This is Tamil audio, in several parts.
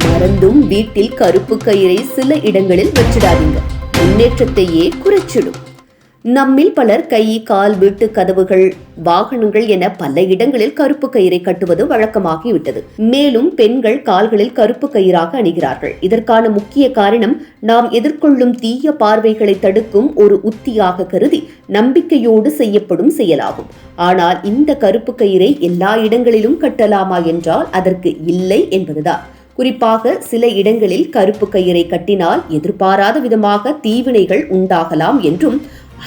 மறந்தும் வீட்டில் கருப்பு கயிறை சில இடங்களில் வச்சிடாதீங்க. முன்னேற்றத்தையே குறைச்சிடும். நம்மில் பலர் கை கால் வீட்டு கதவுகள் வாகனங்கள் என பல இடங்களில் கருப்பு கயிறை கட்டுவது வழக்கமாகிவிட்டது. மேலும் பெண்கள் கால்களில் கருப்பு கயிறாக அணிகிறார்கள். இதற்கான முக்கிய காரணம் நாம் எதிர்கொள்ளும் தீய பார்வைகளை தடுக்கும் ஒரு உத்தியாக கருதி நம்பிக்கையோடு செய்யப்படும் செயலாகும். ஆனால் இந்த கருப்பு கயிறை எல்லா இடங்களிலும் கட்டலாமா என்றால் அதற்கு இல்லை என்பதுதான். குறிப்பாக சில இடங்களில் கருப்பு கயிறை கட்டினால் எதிர்பாராத விதமாக தீவினைகள் உண்டாகலாம் என்றும்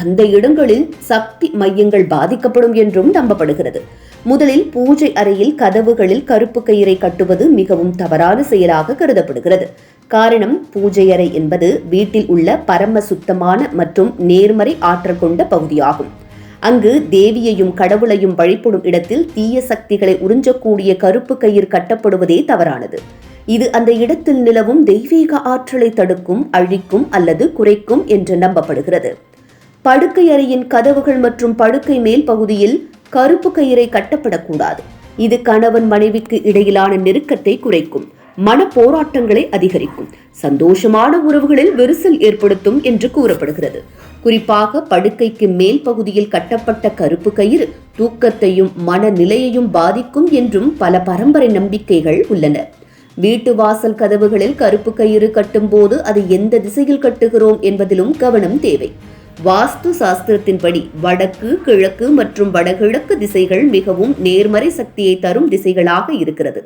அந்த இடங்களில் சக்தி மையங்கள் பாதிக்கப்படும் என்றும் நம்பப்படுகிறது. முதலில் பூஜை அறையில் கதவுகளில் கருப்பு கயிறை கட்டுவது மிகவும் தவறான செயலாக கருதப்படுகிறது. காரணம் பூஜை அறை என்பது வீட்டில் உள்ள பரம சுத்தமான மற்றும் நேர்மறை ஆற்றல் கொண்ட பகுதியாகும். அங்கு தேவியையும் கடவுளையும் வழிபடும் இடத்தில் தீய சக்திகளை உறிஞ்சக்கூடிய கருப்பு கயிறு கட்டப்படுவதே தவறானது. இது அந்த இடத்தில் நிலவும் தெய்வீக ஆற்றலை தடுக்கும் அழிக்கும் அல்லது குறைக்கும் என்று நம்பப்படுகிறது. படுக்கை அறையின் கதவுகள் மற்றும் படுக்கை மேல் பகுதியில் கருப்பு கயிறை கட்டப்படக்கூடாது. இது கணவன் மனைவிக்கு இடையிலான நெருக்கத்தை குறைக்கும் மன போராட்டங்களை அதிகரிக்கும் சந்தோஷமான உறவுகளில் விரிசல் ஏற்படுத்தும் என்று கூறப்படுகிறது. குறிப்பாக படுக்கைக்கு மேல் பகுதியில் கட்டப்பட்ட கருப்பு கயிறு தூக்கத்தையும் மனநிலையையும் பாதிக்கும் என்றும் பல பரம்பரை நம்பிக்கைகள் உள்ளன. வீட்டு வாசல் கதவுகளில் கருப்பு கயிறு கட்டும்போது அது எந்த திசையில் கட்டுகிறோம் என்பதிலும் கவனம் தேவை. வாஸ்து சாஸ்திரத்தின்படி வடக்கு கிழக்கு மற்றும் வடகிழக்கு திசைகள் மிகவும் நேர்மறை சக்தியை தரும் திசைகளாக இருக்கிறது.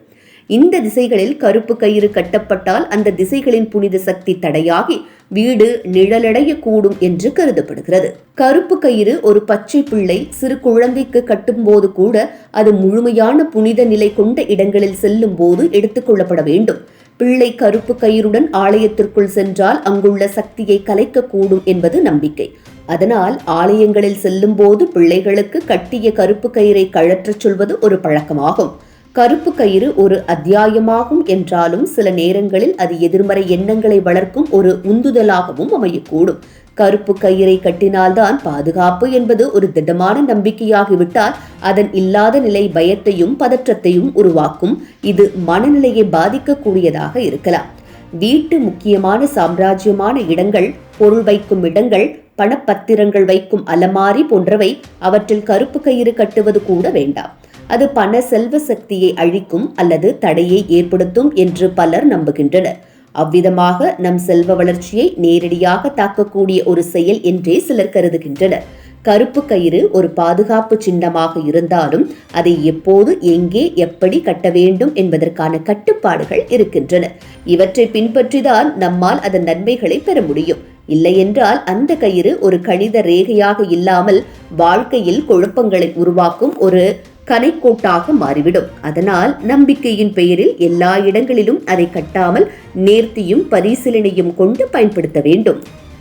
இந்த திசைகளில் கருப்பு கயிறு கட்டப்பட்டால் அந்த திசைகளின் புனித சக்தி தடையாகி வீடு நிழலடைய கூடும் என்று கருதப்படுகிறது. கருப்பு கயிறு ஒரு பச்சை பிள்ளை சிறு குழந்தைக்கு கட்டும்போது கூட அது முழுமையான புனித நிலை கொண்ட இடங்களில் செல்லும் போது எடுத்துக்கொள்ளப்பட வேண்டும். பிள்ளை கருப்பு கயிறுடன் ஆலயத்திற்குள் சென்றால் அங்குள்ள சக்தியை கலைக்கக்கூடும் என்பது நம்பிக்கை. அதனால் ஆலயங்களில் செல்லும் போது பிள்ளைகளுக்கு கட்டிய கருப்பு கயிறை கழற்றச் சொல்வது ஒரு பழக்கமாகும். கருப்பு கயிறு ஒரு அத்தியாயமாகும் என்றாலும் சில நேரங்களில் அது எதிர்மறை எண்ணங்களை வளர்க்கும் ஒரு உந்துதலாகவும் அமையக்கூடும். கருப்பு கயிறை கட்டினால்தான் பாதுகாப்பு என்பது ஒரு திடமான நம்பிக்கையாகிவிட்டால் அதன் இல்லாத நிலை பயத்தையும் பதற்றத்தையும் உருவாக்கும். இது மனநிலையை பாதிக்கக்கூடியதாக இருக்கலாம். வீட்டு முக்கியமான சாம்ராஜ்யமான இடங்கள் பொருள் வைக்கும் இடங்கள் பணப்பத்திரங்கள் வைக்கும் அலமாரி போன்றவை அவற்றில் கருப்பு கயிறு கட்டுவது கூட வேண்டாம். அது பண செல்வ சக்தியை அழிக்கும் அல்லது தடையை ஏற்படுத்தும் என்று பலர் நம்புகின்றனர். அவ்விதமாக நம் செல்வ வளர்ச்சியை நேரடியாக தாக்கக்கூடிய ஒரு செயல் என்றே சிலர் கருதுகின்றனர். கருப்பு கயிறு ஒரு பாதுகாப்பு சின்னமாக இருந்தாலும் அதை எப்போது எங்கே எப்படி கட்ட வேண்டும் என்பதற்கான கட்டுப்பாடுகள் இருக்கின்றன. இவற்றை பின்பற்றிதான் நம்மால் அதன் நன்மைகளை பெற முடியும். இல்லையென்றால் அந்த கயிறு ஒரு கணித ரேகையாக இல்லாமல் வாழ்க்கையில் குழப்பங்களை உருவாக்கும் ஒரு கனைக்கோட்டாக மாறிவிடும். அதனால் நம்பிக்கையின் பெயரில் எல்லா இடங்களிலும் அதை கட்டாமல் நேர்த்தியும் பரிசீலனையும் கொண்டு பயன்படுத்த வேண்டும்.